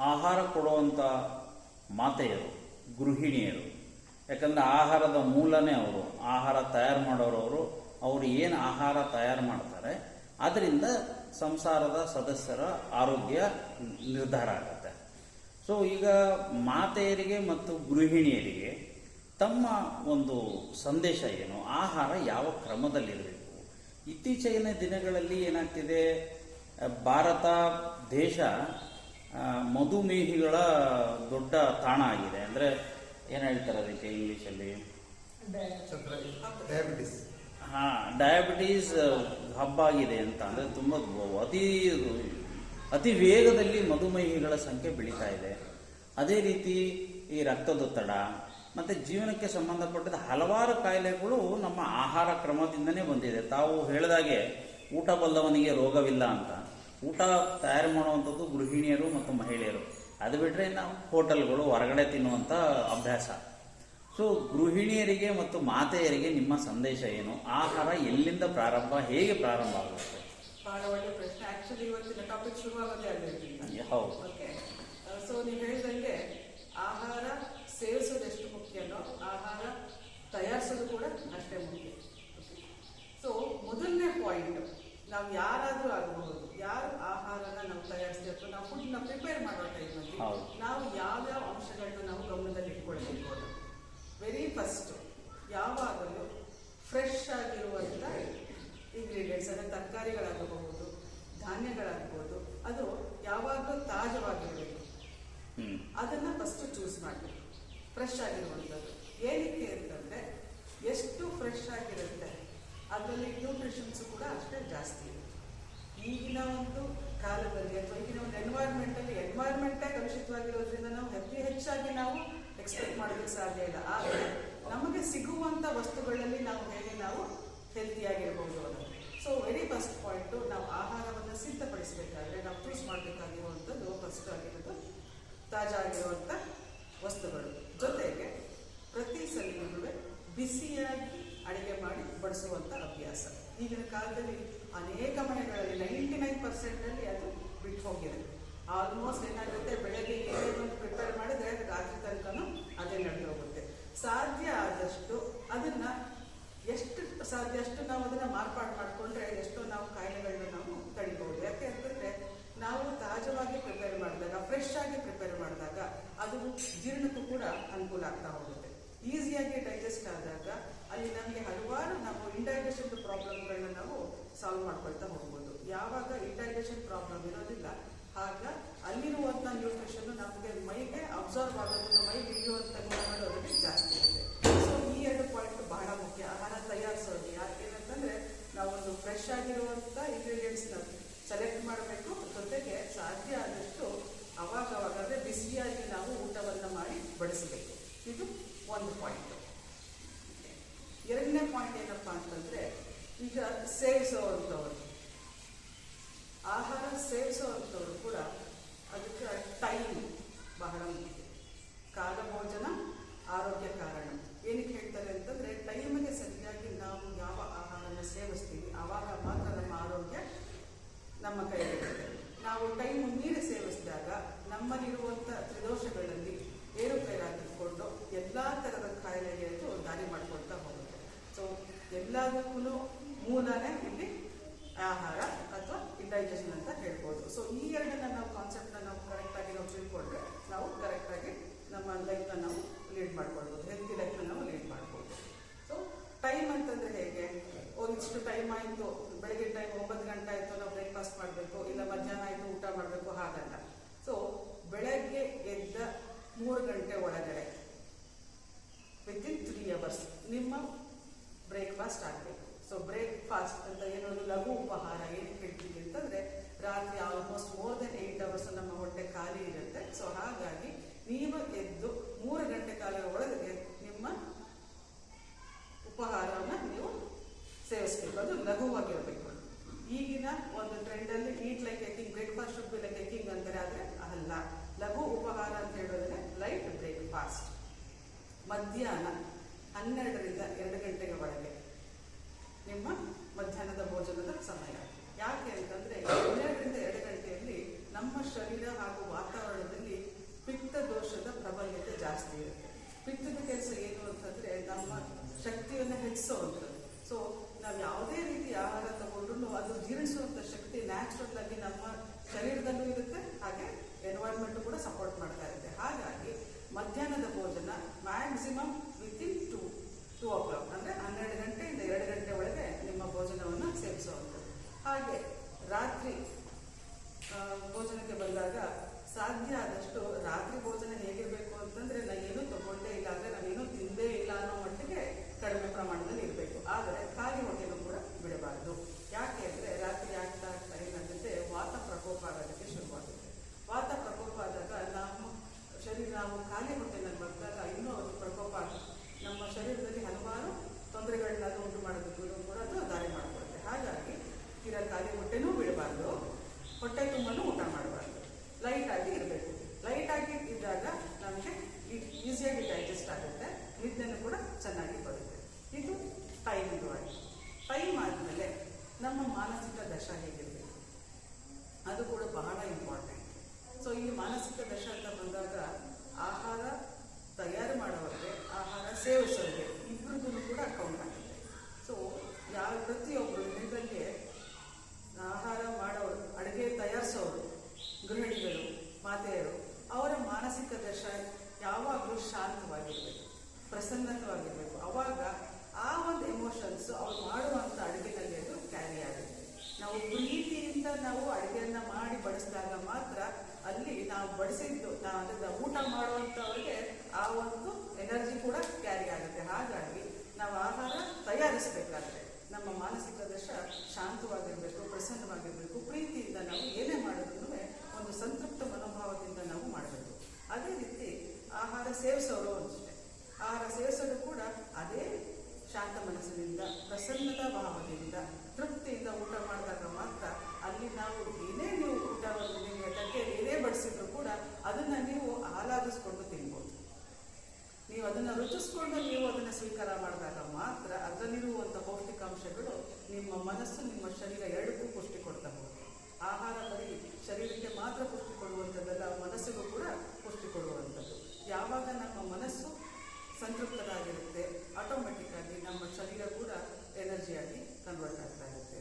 ಆಹಾರ ಕೊಡುವಂಥ ಮಾತೆಯರು, ಗೃಹಿಣಿಯರು, ಯಾಕಂದ್ರೆ ಆಹಾರದ ಮೂಲನೇ ಅವರು, ಆಹಾರ ತಯಾರು ಮಾಡೋರು ಅವರು ಏನು ಆಹಾರ ತಯಾರು ಮಾಡ್ತಾರೆ, ಅದರಿಂದ ಸಂಸಾರದ ಸದಸ್ಯರ ಆರೋಗ್ಯ ನಿರ್ಧಾರ ಆಗುತ್ತೆ. ಸೊ ಈಗ ಮಾತೆಯರಿಗೆ ಮತ್ತು ಗೃಹಿಣಿಯರಿಗೆ ತಮ್ಮ ಒಂದು ಸಂದೇಶ ಏನು? ಆಹಾರ ಯಾವ ಕ್ರಮದಲ್ಲಿರಬೇಕು? ಇತ್ತೀಚಿನ ದಿನಗಳಲ್ಲಿ ಏನಾಗ್ತಿದೆ? ಭಾರತ ದೇಶ ಮಧುಮೇಹಿಗಳ ದೊಡ್ಡ ತಾಣ ಆಗಿದೆ. ಅಂದರೆ ಏನು ಹೇಳ್ತಾರೆ ಅದಕ್ಕೆ ಇಂಗ್ಲೀಷಲ್ಲಿ ಡಯಾಬಿಟಿಸ್ ಹಾ ಡಯಾಬಿಟೀಸ್ ಹಬ್ಬ ಆಗಿದೆ ಅಂತ ಅಂದ್ರೆ ತುಂಬ ಅತಿ ಅತಿ ವೇಗದಲ್ಲಿ ಮಧುಮೇಹಿಗಳ ಸಂಖ್ಯೆ ಬೆಳೀತಾ ಇದೆ. ಅದೇ ರೀತಿ ಈ ರಕ್ತದೊತ್ತಡ, ಮತ್ತೆ ಜೀವನಕ್ಕೆ ಸಂಬಂಧಪಟ್ಟದ ಹಲವಾರು ಕಾಯಿಲೆಗಳು ನಮ್ಮ ಆಹಾರ ಕ್ರಮದಿಂದನೇ ಬಂದಿದೆ. ತಾವು ಹೇಳಿದಾಗೆ ಊಟ ಬಲ್ಲವನಿಗೆ ರೋಗವಿಲ್ಲ ಅಂತ. ಊಟ ತಯಾರು ಮಾಡುವಂಥದ್ದು ಗೃಹಿಣಿಯರು ಮತ್ತು ಮಹಿಳೆಯರು. ಅದು ಬಿಟ್ಟರೆ ನಾವು ಹೋಟೆಲ್ಗಳು, ಹೊರಗಡೆ ತಿನ್ನುವಂಥ ಅಭ್ಯಾಸ. ಸೊ ಗೃಹಿಣಿಯರಿಗೆ ಮತ್ತು ಮಾತೆಯರಿಗೆ ನಿಮ್ಮ ಸಂದೇಶ ಏನು? ಆಹಾರ ಎಲ್ಲಿಂದ ಪ್ರಾರಂಭ ಹೇಗೆ ಪ್ರಾರಂಭ ಆಗುತ್ತೆ? ಹೌದು. ಓಕೆ ಸೊ ನೀವು ಹೇಳಿದಂಗೆ ಆಹಾರ ಸೇವಿಸೋದು ಎಷ್ಟು ಮುಖ್ಯನೋ ಆಹಾರ ತಯಾರಿಸೋದು ಕೂಡ ಅಷ್ಟೇ ಮುಖ್ಯ. ಸೊ ಮೊದಲನೇ ಪಾಯಿಂಟ್ ನಾವು ಯಾರಾದರೂ ಆಗಬಹುದು ಯಾರು ಆಹಾರನ ನಾವು ತಯಾರಿಸ್ತೀವಿ ಅಥವಾ ನಾವು ಫುಡ್ನ ಪ್ರಿಪೇರ್ ಮಾಡೋ ಟೈಮಲ್ಲಿ ಹೌದು. ನಾವು ಯಾವ್ಯಾವ ಅಂಶಗಳನ್ನ ನಾವು ಗಮನದಲ್ಲಿ ಇಟ್ಕೊಳ್ಬೇಕು ವೆರಿ ಫಸ್ಟು ಯಾವಾಗಲೂ ಫ್ರೆಶ್ ಆಗಿರುವಂಥ ಇಂಗ್ರೀಡಿಯೆಂಟ್ಸ್ ಅಂದರೆ ತರಕಾರಿಗಳಾಗಬಹುದು ಧಾನ್ಯಗಳಾಗಬಹುದು ಅದು ಯಾವಾಗಲೂ ತಾಜವಾಗಿರಬೇಕು. ಅದನ್ನು ಅದನ್ನ ಫಸ್ಟ್ ಚೂಸ್ ಮಾಡಬೇಕು ಫ್ರೆಶ್ ಆಗಿರುವಂಥದ್ದು ಏನಕ್ಕೆ ಅಂತಂದರೆ ಎಷ್ಟು ಫ್ರೆಶ್ ಆಗಿರುತ್ತೆ ಅದರಲ್ಲಿ ನ್ಯೂಟ್ರಿಷನ್ಸ್ ಕೂಡ ಅಷ್ಟೇ ಜಾಸ್ತಿ ಇದೆ ಈಗಿನ ಒಂದು ಕಾಲದಲ್ಲಿ ಅಥವಾ ಈಗಿನ ಒಂದು ಎನ್ವೈರ್ಮೆಂಟಲ್ಲಿ ಎನ್ವೈರ್ಮೆಂಟೇ ಕಲುಷಿತವಾಗಿರೋದ್ರಿಂದ ನಾವು ಅತಿ ಹೆಚ್ಚಾಗಿ ನಾವು ಎಕ್ಸ್ಪೆಕ್ಟ್ ಮಾಡೋದಕ್ಕೆ ಸಾಧ್ಯ ಇಲ್ಲ. ಆದರೆ ನಮಗೆ ಸಿಗುವಂಥ ವಸ್ತುಗಳಲ್ಲಿ ನಾವು ಹೇಗೆ ನಾವು ಹೆಲ್ತಿಯಾಗಿರ್ಬೋದು ಅನ್ನೋದು. ಸೊ ವೆರಿ ಫಸ್ಟ್ ಪಾಯಿಂಟು ನಾವು ಆಹಾರವನ್ನು ಸಿದ್ಧಪಡಿಸಬೇಕಾದ್ರೆ ನಾವು ಚೂಸ್ ಮಾಡಬೇಕಾಗಿರುವಂಥದ್ದು ಫಸ್ಟ್ ಆಗಿರೋದು ತಾಜಾ ಆಗಿರುವಂಥ ವಸ್ತುಗಳು. ಜೊತೆಗೆ ಪ್ರತಿ ಸಲಿಗೂ ಬಿಸಿಯಾಗಿ ಅಡುಗೆ ಮಾಡಿ ಬಡಿಸುವಂಥ ಅಭ್ಯಾಸ. ಈಗಿನ ಕಾಲದಲ್ಲಿ ಅನೇಕ ಮನೆಗಳಲ್ಲಿ ನೈಂಟಿ ನೈನ್ ಪರ್ಸೆಂಟಲ್ಲಿ ಅದು ಬಿಟ್ಟು ಹೋಗಿದೆ ಆಲ್ಮೋಸ್ಟ್ ಏನಾಗುತ್ತೆ, ಬೆಳಗ್ಗೆ ಒಂದು ಪ್ರಿಪೇರ್ ಮಾಡಿದ್ರೆ ರಾತ್ರಿ ಸಾಧ್ಯಷ್ಟು ನಾವು ಅದನ್ನು ಮಾರ್ಪಾಡು ಮಾಡಿಕೊಂಡ್ರೆ ಎಷ್ಟೋ ನಾವು ಕಾಯಿಲೆಗಳನ್ನ ನಾವು ತಡಿಬಹುದು ಯಾಕೆ ಅಂತಂದ್ರೆ ನಾವು ತಾಜವಾಗಿ ಪ್ರಿಪೇರ್ ಮಾಡಿದಾಗ ಫ್ರೆಶ್ ಆಗಿ ಪ್ರಿಪೇರ್ ಮಾಡಿದಾಗ ಅದು ಜೀರ್ಣಕ್ಕೂ ಕೂಡ ಅನುಕೂಲ ಆಗ್ತಾ ಹೋಗುತ್ತೆ. ಈಸಿಯಾಗಿ ಡೈಜೆಸ್ಟ್ ಆದಾಗ ಅಲ್ಲಿ ನಮಗೆ ಹಲವಾರು ನಾವು ಇಂಡೈಜೆಷನ್ ಪ್ರಾಬ್ಲಮ್ಗಳನ್ನ ನಾವು ಸಾಲ್ವ್ ಮಾಡ್ಕೊಳ್ತಾ ಹೋಗ್ಬೋದು. ಯಾವಾಗ ಇಂಡೈಜೆಷನ್ ಪ್ರಾಬ್ಲಮ್ ಇರೋದಿಲ್ಲ, ಆಗ ಅಲ್ಲಿರುವಂಥ ಸಾಧ್ಯ ಆದಷ್ಟು ಅವಾಗ ಅವಾಗ ಅಂದ್ರೆ ಬಿಸಿಯಾಗಿ ನಾವು ಊಟವನ್ನು ಮಾಡಿ ಬಡಿಸಬೇಕು. ಇದು ಒಂದು ಪಾಯಿಂಟ್ ಎರಡನೇ ಪಾಯಿಂಟ್ ಏನಪ್ಪ ಅಂತಂದ್ರೆ, ಈಗ ಸೇವಿಸೋವಂಥವ್ರು. ಆಹಾರ ಸೇವಿಸೋವಂಥವ್ರು ಕೂಡ ಅದಕ್ಕೆ ಟೈಮ್ ಬಹಳ ಮುಖ್ಯ. ಕಾಲ ಭೋಜನ ಆರೋಗ್ಯ ಕಾರಣ. ಏನಕ್ಕೆ ಹೇಳ್ತಾರೆ ಅಂತಂದ್ರೆ ಟೈಮಿಗೆ ಸರಿಯಾಗಿ ನಾವು ಯಾವ ಆಹಾರನ ಸೇವಿಸ್ತೀವಿ ಆವಾಗ ಮಾತ್ರ ನಮ್ಮ ಆರೋಗ್ಯ ನಮ್ಮ ಕೈಯಲ್ಲಿರುತ್ತೆ. ನಾವು ಟೈಮು ನೀರು ಸೇವಿಸಿದಾಗ ನಮ್ಮಲ್ಲಿರುವಂಥ ತ್ರಿದೋಷಗಳಲ್ಲಿ ಏರುಪೇರಾಗಿಟ್ಕೊಂಡು ಎಲ್ಲ ಥರದ ಕಾಯಿಲೆಗೆ ಅದು ದಾರಿ ಮಾಡ್ಕೊಳ್ತಾ ಹೋಗುತ್ತೆ. ಸೊ ಎಲ್ಲದಕ್ಕೂ ಮೂಲನೇ ಇಲ್ಲಿ ಆಹಾರ ಅಥವಾ ಇಂಡೈಜೆಷನ್ ಅಂತ ಹೇಳ್ಬೋದು. ಸೊ ಈ ಎರಡನ್ನ ನಾವು ಕಾನ್ಸೆಪ್ಟ್ನ ನಾವು ಕರೆಕ್ಟಾಗಿ ನಾವು ತಿಳ್ಕೊಂಡ್ರೆ ನಾವು ಕರೆಕ್ಟಾಗಿ ನಮ್ಮ ಲೈಫ್ನ ನಾವು ಲೀಡ್ ಮಾಡ್ಕೊಳ್ಬೋದು. ಹೆಲ್ತಿ ಲೈಫ್ನ ನಾವು ಲೀಡ್ ಮಾಡ್ಬೋದು ಸೊ ಟೈಮ್ ಅಂತಂದ್ರೆ ಹೇಗೆ? ಓ, ಇಷ್ಟು ಟೈಮ್ ಆಯಿತು. ಬೆಳಗ್ಗೆ ಟೈಮ್ ಒಂಬತ್ತು ಗಂಟೆ ಆಯಿತು, ನಾವು ಬ್ರೇಕ್ಫಾಸ್ಟ್ ಮಾಡಬೇಕು. ಇಲ್ಲ ಮಧ್ಯಾಹ್ನ ಆಯಿತು ಊಟ ಮಾಡಬೇಕು ಹಾಗಲ್ಲ ಸೊ ಬೆಳಗ್ಗೆ ಎದ್ದ ಗಂಟೆ ಒಳಗಡೆ ವಿತಿನ್ ತ್ರೀ ಅವರ್ಸ್ ನಿಮ್ಮ ಬ್ರೇಕ್ಫಾಸ್ಟ್ ಆಗಬೇಕು. ಸೊ ಬ್ರೇಕ್ಫಾಸ್ಟ್ ಅಂತ ಏನೊಂದು ಲಘು ಉಪಹಾರ ಏನು ಹೇಳ್ತೀವಿ ಅಂತಂದ್ರೆ ರಾತ್ರಿ almost more than eight hours ನಮ್ಮ ಹೊಟ್ಟೆ ಖಾಲಿ ಇರುತ್ತೆ. ಸೊ ಹಾಗಾಗಿ ನೀವು ಎದ್ದು ಮೂರು ಗಂಟೆ ಕಾಲ ಒಳಗೆ ನಿಮ್ಮ ಉಪಹಾರವನ್ನು ನೀವು ಸೇವಿಸ್ಬೇಕು. ಅದು ಲಘುವಾಗಿರಬೇಕು. ಈಗಿನ ಒಂದು ಟ್ರೆಂಡಲ್ಲಿ eat like a king breakfast like a king ಅಂತಾರೆ, ಆದರೆ ಅಲ್ಲ. ಲಘು ಉಪಹಾರ ಅಂತ ಹೇಳೋದ್ರೆ ಮಧ್ಯಾಹ್ನ ಹನ್ನೆರಡರಿಂದ ಎರಡು ಗಂಟೆಗೆ ಒಳಗೆ ನಿಮ್ಮ ಮಧ್ಯಾಹ್ನದ ಭೋಜನದ ಸಮಯ. ಯಾಕೆ ಅಂತಂದ್ರೆ ಹನ್ನೆರಡರಿಂದ ಎರಡು ಗಂಟೆಯಲ್ಲಿ ನಮ್ಮ ಶರೀರ ಹಾಗೂ ವಾತಾವರಣದಲ್ಲಿ ಪಿತ್ತ ದೋಷದ ಪ್ರಬಲ್ಯತೆ ಜಾಸ್ತಿ ಇರುತ್ತೆ. ಪಿತ್ತದ ಕೆಲಸ ಏನು ಅಂತಂದ್ರೆ ನಮ್ಮ ಶಕ್ತಿಯನ್ನು ಹೆಚ್ಚಿಸುವಂಥದ್ದು. ಸೊ ನಾವು ಯಾವುದೇ ರೀತಿ ಆಹಾರ ತಗೊಂಡ್ರು ಅದು ಜೀರ್ಣಿಸುವಂಥ ಶಕ್ತಿ ನ್ಯಾಚುರಲ್ ಆಗಿ ನಮ್ಮ ಶರೀರದಲ್ಲೂ ಇರುತ್ತೆ. ಹಾಗೆ ಎನ್ವೈರ್ಮೆಂಟ್ ಕೂಡ ಸಪೋರ್ಟ್ ಮಾಡ್ತಾ ಇರುತ್ತೆ. ಹಾಗಾಗಿ ಮಧ್ಯಾಹ್ನದ ಭೋಜನ maximum within two two o'clock ಅಂದರೆ ಹನ್ನೆರಡು ಗಂಟೆಯಿಂದ ಎರಡು ಗಂಟೆ ಒಳಗೆ ನಿಮ್ಮ ಭೋಜನವನ್ನು ಸೇವಿಸುವಂಥದ್ದು ಹಾಗೆ ರಾತ್ರಿ ಆ, ಭೋಜನಕ್ಕೆ ಬಂದಾಗ ಸಾಧ್ಯ ಆದಷ್ಟು ರಾತ್ರಿ ಭೋಜನ ಹೇಗಿರಬೇಕು ಅಂತಂದ್ರೆ ನಾನು ಏನೂ ತಗೊಂಡೇ ಇಲ್ಲ ಅಂದ್ರೆ ನಾನೇನು ತಿಂದೇ ಇಲ್ಲ ಅನ್ನೋ ಮಟ್ಟಿಗೆ ಕಡಿಮೆ ಪ್ರಮಾಣದಲ್ಲಿ ಇರಬೇಕು ಆದರೆ ಖಾಲಿ ಹೊಟ್ಟೆನೂ ಕೂಡ ಬಿಡಬಾರ್ದು ಯಾಕೆ ಅಂದ್ರೆ ರಾತ್ರಿ ಆಗ್ತಾ ಆಗ್ತಾ ಏನಾಗುತ್ತೆ ವಾತ ಪ್ರಕೋಪ ಆಗೋದಕ್ಕೆ ಶುರುವಾಗುತ್ತೆ ವಾತ ಪ್ರಕೋಪ ಆದಾಗ ನಮ್ಮ ಶರೀರ ನಾವು ಖಾಲಿ ಹೊಟ್ಟೆನಲ್ಲಿ ಬಂದಾಗ ಇನ್ನೂ ಅದು ಪ್ರಕೋಪ ಆಗುತ್ತೆ ನಮ್ಮ ಶರೀರದಲ್ಲಿ ಹಲವಾರು ತೊಂದರೆಗಳನ್ನ ಅದು ಉಂಟು ಮಾಡೋದಕ್ಕೂ ಕೂಡ ಅದು ದಾರಿ ಮಾಡಿಕೊಡುತ್ತೆ ಹಾಗಾಗಿ ತೀರಾ ಖಾಲಿ ಹೊಟ್ಟೆನೂ ಬಿಡಬಾರ್ದು ಹೊಟ್ಟೆ ತುಂಬಾನು ಊಟ ಮಾಡಬಾರ್ದು ಲೈಟ್ ಆಗಿ ಇರಬೇಕು ಲೈಟ್ ಆಗಿ ಇದ್ದಾಗ ನಮಗೆ ಡೈಜೆಸ್ಟ್ ಆಗುತ್ತೆ ನಿದ್ದೆನೂ ಕೂಡ ಚೆನ್ನಾಗಿ ಬರುತ್ತೆ ಇದು ಟೈಮ್ ಆಗಿ ಟೈಮ್ ಆದಮೇಲೆ ನಮ್ಮ ಮಾನಸಿಕ ದಶ ಹೇಗಿರಬೇಕು? ಅದು ಕೂಡ ಬಹಳ ಇಂಪಾರ್ಟೆಂಟ್ ಸೊ ಈ ಮಾನಸಿಕ ದಶ ಅಂತ ಬಂದಾಗ ಆಹಾರ ತಯಾರು ಮಾಡೋರಿಗೆ ಆಹಾರ ಸೇವಿಸೋರಿಗೆ ಇಬ್ಬರಿಗೂ ಕೂಡ ಅಕೌಂಟ್ ಆಗುತ್ತೆ. ಸೊ ಯಾವ ಪ್ರತಿಯೊಬ್ಬರು ಹೇಳಿದಂಗೆ ಆಹಾರ ಮಾಡೋರು, ಅಡುಗೆ ತಯಾರಿಸೋರು, ಗೃಹಿಣಿಗಳು, ಮಾತೆಯರು, ಅವರ ಮಾನಸಿಕ ದಶ ಯಾವಾಗಲೂ ಶಾಂತವಾಗಿರಬೇಕು, ಪ್ರಸನ್ನತವಾಗಿರಬೇಕು. ಅವಾಗ ಆ ಒಂದು ಎಮೋಷನ್ಸ್ ಅವ್ರು ಮಾಡುವಂಥ ಅಡುಗೆನಲ್ಲಿ ಅದು ಕ್ಯಾರಿ ಆಗುತ್ತೆ. ನಾವು ಪ್ರೀತಿಯಿಂದ ನಾವು ಅಡುಗೆಯನ್ನ ಮಾಡಿ ಬಡಿಸಿದಾಗ ಮಾತ್ರ ಅಲ್ಲಿ ನಾವು ಬಡಿಸಿದ್ದು, ನಾವು ಅದನ್ನು ಊಟ ಮಾಡುವಂಥವ್ರಿಗೆ ಆ ಒಂದು ಎನರ್ಜಿ ಕೂಡ ಕ್ಯಾರಿ ಆಗುತ್ತೆ. ಹಾಗಾಗಿ ನಾವು ಆಹಾರ ತಯಾರಿಸಬೇಕಾದ್ರೆ ನಮ್ಮ ಮಾನಸಿಕ ದಶ ಶಾಂತವಾಗಿರಬೇಕು, ಪ್ರಸನ್ನವಾಗಿರಬೇಕು. ಪ್ರೀತಿಯಿಂದ ನಾವು ಏನೇ ಮಾಡಿದ್ರು ಒಂದು ಸಂತೃಪ್ತ ಮನೋಭಾವದಿಂದ ನಾವು ಮಾಡಬೇಕು. ಅದೇ ರೀತಿ ಸೇವಿಸೋರು ಅನಿಸುತ್ತೆ ಆಹಾರ ಸೇವಿಸೋದು ಕೂಡ ಅದೇ ಶಾಂತ ಮನಸ್ಸಿನಿಂದ, ಪ್ರಸನ್ನತಾ ಭಾವದಿಂದ, ತೃಪ್ತಿಯಿಂದ ಊಟ ಮಾಡಿದಾಗ ಮಾತ್ರ ಅಲ್ಲಿ ನಾವು ಏನೇ ನೀವು ಊಟ ನಿಮಗೆ ತಟ್ಟೆ ಏನೇ ಬಡಿಸಿದ್ರು ಕೂಡ ಅದನ್ನ ನೀವು ಆಹ್ಲಾದಿಸ್ಕೊಂಡು ತಿನ್ಬೋದು. ನೀವು ಅದನ್ನ ರುಚಿಸ್ಕೊಂಡು ನೀವು ಅದನ್ನ ಸ್ವೀಕಾರ ಮಾಡಿದಾಗ ಮಾತ್ರ ಅದರಲ್ಲಿರುವಂಥ ಪೌಷ್ಟಿಕಾಂಶಗಳು ನಿಮ್ಮ ಮನಸ್ಸು, ನಿಮ್ಮ ಶರೀರ ಎರಡಕ್ಕೂ ಪುಷ್ಟಿ ಕೊಡ್ತಾ ಹೋಗುತ್ತೆ. ಆಹಾರ ಬರೀ ಶರೀರಕ್ಕೆ ಮಾತ್ರ ಪುಷ್ಟಿ ಕೊಡುವಂಥದ್ದಲ್ಲ ಮನಸ್ಸಿಗೂ ಕೂಡ ಪುಷ್ಟಿ ಕೊಡುವಂಥದ್ದು ಯಾವಾಗ ನಮ್ಮ ಮನಸ್ಸು ಸಂತೃಪ್ತರಾಗಿರುತ್ತೆ ಆಟೋಮೆಟಿಕ್ ಆಗಿ ನಮ್ಮ ಶರೀರ ಕೂಡ ಎನರ್ಜಿಯಾಗಿ ಕನ್ವರ್ಟ್ ಆಗ್ತಾ ಇರುತ್ತೆ.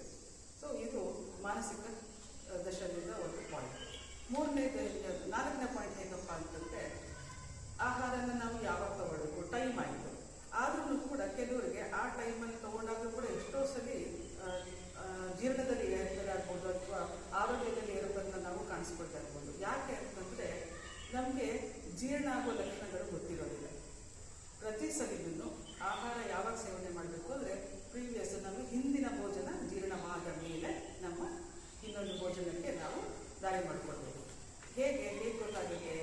ಸೊ ಇದು ಮಾನಸಿಕ ದಶದಿಂದ ಒಂದು ಪಾಯಿಂಟ್ ಮೂರನೇ ನಾಲ್ಕನೇ ಪಾಯಿಂಟ್ ಏನಪ್ಪ ಅಂತಂದ್ರೆ, ಆಹಾರನ ನಾವು ಯಾವಾಗ ತಗೊಳ್ಬೇಕು? ಟೈಮ್ ಆಯಿತು. ಆದ್ರೂ ಕೂಡ ಕೆಲವರಿಗೆ ಆ ಟೈಮಲ್ಲಿ ತಗೊಂಡಾಗ ಕೂಡ ಎಷ್ಟೋ ಸಲ ಜೀರ್ಣದಲ್ಲಿ ಏರುಪೇರಾಗ್ಬೋದು ಅಥವಾ ಆರೋಗ್ಯದಲ್ಲಿ ಏರುಪೇರನ್ನ ನಾವು ಕಾಣಿಸ್ಕೊಳ್ತಾ ಇರ್ಬೋದು. ಯಾಕೆ ಅಂತಂದ್ರೆ, ನಮಗೆ ಜೀರ್ಣ ಆಗೋ ಲಕ್ಷಣಗಳು ಗೊತ್ತಿರೋದಿಲ್ಲ. ಪ್ರತಿ ಸಲಿಗೂ ಆಹಾರ ಯಾವಾಗ ಸೇವನೆ ಮಾಡಬೇಕು ಅಂದರೆ ಪ್ರೀವಿಯಸ್ ನಾವು ಹಿಂದಿನ ಭೋಜನ ಜೀರ್ಣವಾದ ಮೇಲೆ ನಮ್ಮ ಇನ್ನೊಂದು ಭೋಜನಕ್ಕೆ ನಾವು ದಾರಿ ಮಾಡಿಕೊಡ್ಬೇಕು ಹೇಗೆ ಹೇಗೆ ಗೊತ್ತಾಗುತ್ತೆ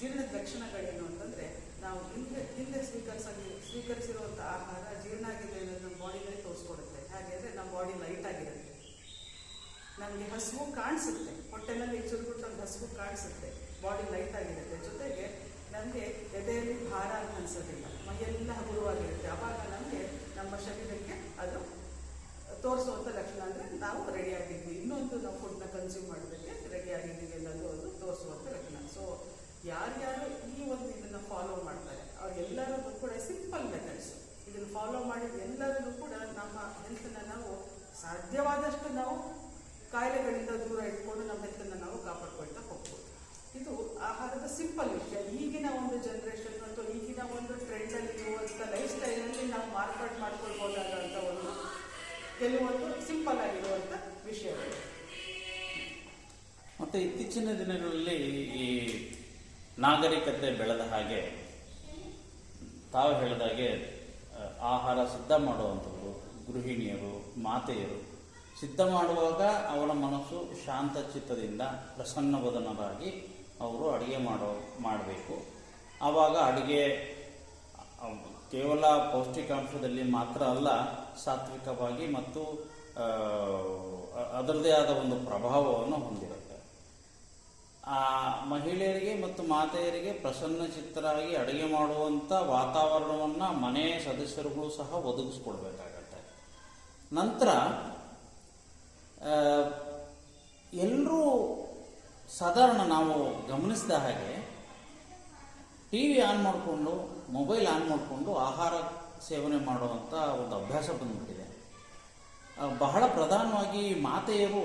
ಜೀರ್ಣದ ಲಕ್ಷಣಗಳೇನು ಅಂತಂದರೆ ನಾವು ಹಿಂದೆ ಹಿಂದೆ ಸ್ವೀಕರಿಸಿ ಸ್ವೀಕರಿಸಿರುವಂಥ ಆಹಾರ ಜೀರ್ಣ ಆಗಿದೆ ಅನ್ನೋದು ನಮ್ಮ ಬಾಡಿನಲ್ಲಿ ತೋರಿಸ್ಕೊಡುತ್ತೆ ಹಾಗೆ ಅಂದರೆ ನಮ್ಮ ಬಾಡಿ ಲೈಟ್ ಆಗಿರುತ್ತೆ ನಮಗೆ ಹಸಿವು ಕಾಣಿಸುತ್ತೆ ಹೊಟ್ಟೆನಲ್ಲಿ ಚುರುಗುಟ್ಟು ಒಂದು ಹಸಿವು ಕಾಣಿಸುತ್ತೆ ಬಾಡಿ ಲೈಟ್ ಆಗಿರುತ್ತೆ ಜೊತೆಗೆ ನಮಗೆ ಎದೆಯಲ್ಲಿ ಭಾರ ಅಂತ ಅನ್ಸೋದಿಲ್ಲ ಮೈಯೆಲ್ಲ ಹಗುರವಾಗಿರುತ್ತೆ ಆವಾಗ ನಮಗೆ ನಮ್ಮ ಶರೀರಕ್ಕೆ ಅದು ತೋರಿಸುವಂಥ ಲಕ್ಷಣ ಅಂದರೆ ನಾವು ರೆಡಿ ಆಗಿದ್ವಿ ಇನ್ನೊಂದು ನಾವು ಫುಡ್ನ ಕನ್ಸ್ಯೂಮ್ ಮಾಡೋದಕ್ಕೆ ರೆಡಿ ಆಗಿದ್ದೀವಿ ಅನ್ನೋದು ಅದು ತೋರಿಸುವಂಥ ಲಕ್ಷಣ ಸೊ ಯಾರ್ಯಾರು ಈ ಒಂದು ಇದನ್ನು ಫಾಲೋ ಮಾಡ್ತಾರೆ ಅವ್ರೆಲ್ಲರೂ ಕೂಡ ಸಿಂಪಲ್ ಮೆಥಡ್ಸ್ ಇದನ್ನು ಫಾಲೋ ಮಾಡಿದ ಎಲ್ಲರಿಗೂ ಕೂಡ ನಮ್ಮ ಹೆಲ್ತನ್ನ ನಾವು ಸಾಧ್ಯವಾದಷ್ಟು ನಾವು ಕಾಯಿಲೆಗಳಿಂದ ದೂರ ಇಟ್ಕೊಂಡು ನಮ್ಮ ಹೆಲ್ತನ್ನ ನಾವು ಕಾಪಾಡ್ಕೊಳ್ತಾ ಹೋಗ್ಬೋದು. ಇದು ಆಹಾರದ ಸಿಂಪಲ್ ವಿಷಯ. ಈಗಿನ ಒಂದು ಜನರೇಷನ್ ಅಥವಾ ಈಗಿನ ಒಂದು ಟ್ರೆಂಡಲ್ಲಿ ಇರುವಂಥ ಲೈಫ್ ಸ್ಟೈಲಲ್ಲಿ ನಾವು ಮಾರ್ಪಾಡು ಮಾಡ್ಕೊಳ್ಬೋದಾದಂಥ ಒಂದು ಕೆಲವೊಂದು ಸಿಂಪಲ್ ಆಗಿರುವಂಥ ವಿಷಯಗಳು. ಮತ್ತು ಇತ್ತೀಚಿನ ದಿನಗಳಲ್ಲಿ ಈ ನಾಗರಿಕತೆ ಬೆಳೆದ ಹಾಗೆ ತಾವು ಹೇಳಿದಾಗೆ ಆಹಾರ ಸಿದ್ಧ ಮಾಡುವಂಥದ್ದು ಗೃಹಿಣಿಯರು, ಮಾತೆಯರು, ಸಿದ್ಧ ಮಾಡುವಾಗ ಅವರ ಮನಸ್ಸು ಶಾಂತ ಚಿತ್ತದಿಂದ ಪ್ರಸನ್ನವದನರಾಗಿ ಅವರು ಅಡುಗೆ ಮಾಡೋ, ಮಾಡಬೇಕು. ಆವಾಗ ಅಡುಗೆ ಕೇವಲ ಪೌಷ್ಟಿಕಾಂಶದಲ್ಲಿ ಮಾತ್ರ ಅಲ್ಲ, ಸಾತ್ವಿಕವಾಗಿ ಮತ್ತು ಅದರದೇ ಆದ ಒಂದು ಪ್ರಭಾವವನ್ನು ಹೊಂದಿರುತ್ತೆ. ಆ ಮಹಿಳೆಯರಿಗೆ ಮತ್ತು ಮಾತೆಯರಿಗೆ ಪ್ರಸನ್ನ ಚಿತ್ತರಾಗಿ ಅಡುಗೆ ಮಾಡುವಂಥ ವಾತಾವರಣವನ್ನು ಮನೆಯ ಸದಸ್ಯರುಗಳು ಸಹ ಒದಗಿಸ್ಕೊಡ್ಬೇಕಾಗತ್ತೆ. ನಂತರ ಎಲ್ಲರೂ ಸಾಧಾರಣ ನಾವು ಗಮನಿಸಿದ ಹಾಗೆ ಟಿ ವಿ ಆನ್ ಮಾಡಿಕೊಂಡು, ಮೊಬೈಲ್ ಆನ್ ಮಾಡಿಕೊಂಡು ಆಹಾರ ಸೇವನೆ ಮಾಡುವಂಥ ಒಂದು ಅಭ್ಯಾಸ ಬಂದ್ಬಿಟ್ಟಿದೆ. ಬಹಳ ಪ್ರಧಾನವಾಗಿ ಮಾತೆಯರು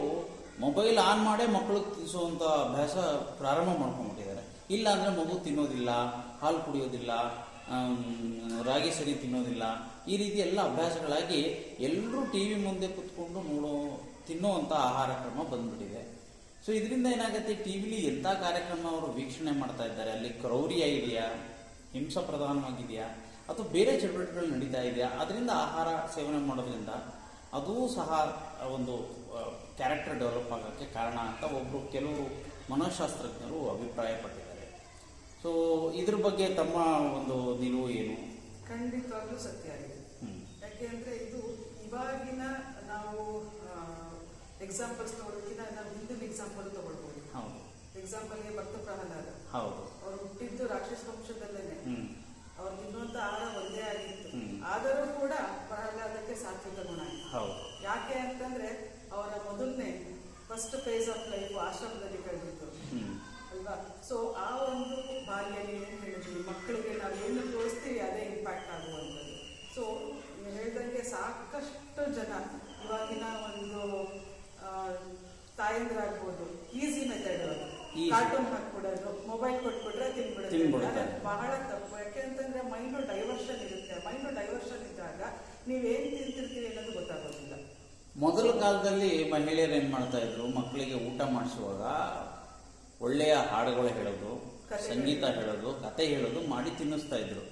ಮೊಬೈಲ್ ಆನ್ ಮಾಡೇ ಮಕ್ಕಳು ತಿನ್ನಿಸುವಂಥ ಅಭ್ಯಾಸ ಪ್ರಾರಂಭ ಮಾಡ್ಕೊಂಡ್ಬಿಟ್ಟಿದ್ದಾರೆ. ಇಲ್ಲ ಅಂದರೆ ಮಗು ತಿನ್ನೋದಿಲ್ಲ, ಹಾಲು ಕುಡಿಯೋದಿಲ್ಲ ರಾಗಿ ಸರಿ ತಿನ್ನೋದಿಲ್ಲ, ಈ ರೀತಿ ಎಲ್ಲ ಅಭ್ಯಾಸಗಳಾಗಿ ಎಲ್ಲರೂ ಟಿ ವಿ ಮುಂದೆ ಕುತ್ಕೊಂಡು ನೋಡೋ ತಿನ್ನುವಂಥ ಆಹಾರ ಕ್ರಮ ಬಂದ್ಬಿಟ್ಟಿದೆ. ಸೊ ಇದರಿಂದ ಏನಾಗುತ್ತೆ ಟಿ ವಿಲಿ ಎಂಥ ಕಾರ್ಯಕ್ರಮ ಅವರು ವೀಕ್ಷಣೆ ಮಾಡ್ತಾ ಇದ್ದಾರೆ, ಅಲ್ಲಿ ಕ್ರೌರ್ಯ ಇದೆಯಾ, ಹಿಂಸ ಪ್ರಧಾನವಾಗಿದೆಯಾ, ಅಥವಾ ಬೇರೆ ಚಟುವಟಿಕೆಗಳು ನಡೀತಾ ಇದೆಯಾ, ಅದರಿಂದ ಆಹಾರ ಸೇವನೆ ಮಾಡೋದ್ರಿಂದ ಅದೂ ಸಹ, ಒಂದು ಕ್ಯಾರೆಕ್ಟರ್ ಡೆವಲಪ್ ಆಗೋಕ್ಕೆ ಕಾರಣ ಅಂತ ಒಬ್ಬರು ಕೆಲವು ಮನೋಶಾಸ್ತ್ರಜ್ಞರು ಅಭಿಪ್ರಾಯಪಟ್ಟಿದ್ದಾರೆ. ಸೊ ಇದ್ರ ಬಗ್ಗೆ ತಮ್ಮ ಒಂದು ನಿಲುವು ಏನು? ಖಂಡಿತವಾಗ್ಲೂ ಸತ್ಯ ಆಗಿದೆ ಹ್ಮ್. ಯಾಕೆ ಅಂದ್ರೆ ಇದು ಇವಾಗಿನ ನಾವು ಎಕ್ಸಾಂಪಲ್ಸ್ ತಗೊಳ್ಳೋದಕ್ಕಿಂತ ನಾವು ಹಿಂದಿನ ಎಕ್ಸಾಂಪಲ್ ತಗೊಳ್ಬೋದು. ಹೌದು. ಎಕ್ಸಾಂಪಲ್ಗೆ ಭಕ್ತ ಪ್ರಹ್ಲಾದ. ಹೌದು. ಅವ್ರು ಹುಟ್ಟಿದ್ದು ರಾಕ್ಷಸ ವಂಶದಲ್ಲೇನೆ. ಅವ್ರು ತಿನ್ನುವಂತ ಆಹಾರ ಒಂದೇ ಆಗಿತ್ತು. ಆದರೂ ಕೂಡ ಪ್ರಹ್ಲಾದಕ್ಕೆ ಸಾತ್ವಿಕ ಗುಣ ಹೌದು. ಯಾಕೆ ಅಂತಂದ್ರೆ ಅವರ ಮೊದಲನೇ ಫಸ್ಟ್ ಫೇಸ್ ಆಫ್ ಲೈಫ್ ಆಶ್ರಮದಲ್ಲಿ ಅಲ್ವಾ ಸೊ ಆ ಒಂದು ಬಾಲ್ಯಲ್ಲಿ ಏನು ಹೇಳಿದ್ವಿ ಮಕ್ಕಳಿಗೆ ನಾವು ಏನು ತೋರಿಸ್ತೀವಿ ಅದೇ ಇಂಪ್ಯಾಕ್ಟ್ ಆಗುವಂಥದ್ದು. ಸೊ ಹೇಳ್ದಂಗೆ ಸಾಕಷ್ಟು ಜನ ಇವಾಗಿನ ಒಂದು ತಾಯಂದ್ರಾಗ್ಬೋದು. ಈಸಿ ಮೆಥಡ್ ಈ ಕಾರ್ಟೂನ್ ಹಾಕ್ಬಿಡೋದು ಮೊಬೈಲ್ ಕೊಟ್ಬಿಟ್ರೆ ತಿನ್ಬಿಡೋದು. ಅದು ಬಹಳ ತಪ್ಪು. ಯಾಕೆ ಅಂತಂದ್ರೆ ಮೈಂಡು ಡೈವರ್ಷನ್ ಇರುತ್ತೆ. ಮೈಂಡು ಡೈವರ್ಷನ್ ಇದ್ದಾಗ ನೀವೇನ್ ತಿಂತಿರ್ತೀವಿ ಅನ್ನೋದು ಗೊತ್ತಾಗೋದಿಲ್ಲ. ಮೊದಲ ಕಾಲದಲ್ಲಿ ಮಹಿಳೆಯರು ಏನು ಮಾಡ್ತಾ ಇದ್ರು? ಮಕ್ಕಳಿಗೆ ಊಟ ಮಾಡಿಸುವಾಗ ಒಳ್ಳೆಯ ಹಾಡುಗಳು ಹೇಳೋದು ಸಂಗೀತ ಹೇಳೋದು. ಕತೆ ಹೇಳೋದು ಮಾಡಿ ತಿನ್ನಿಸ್ತಾ ಇದ್ರು.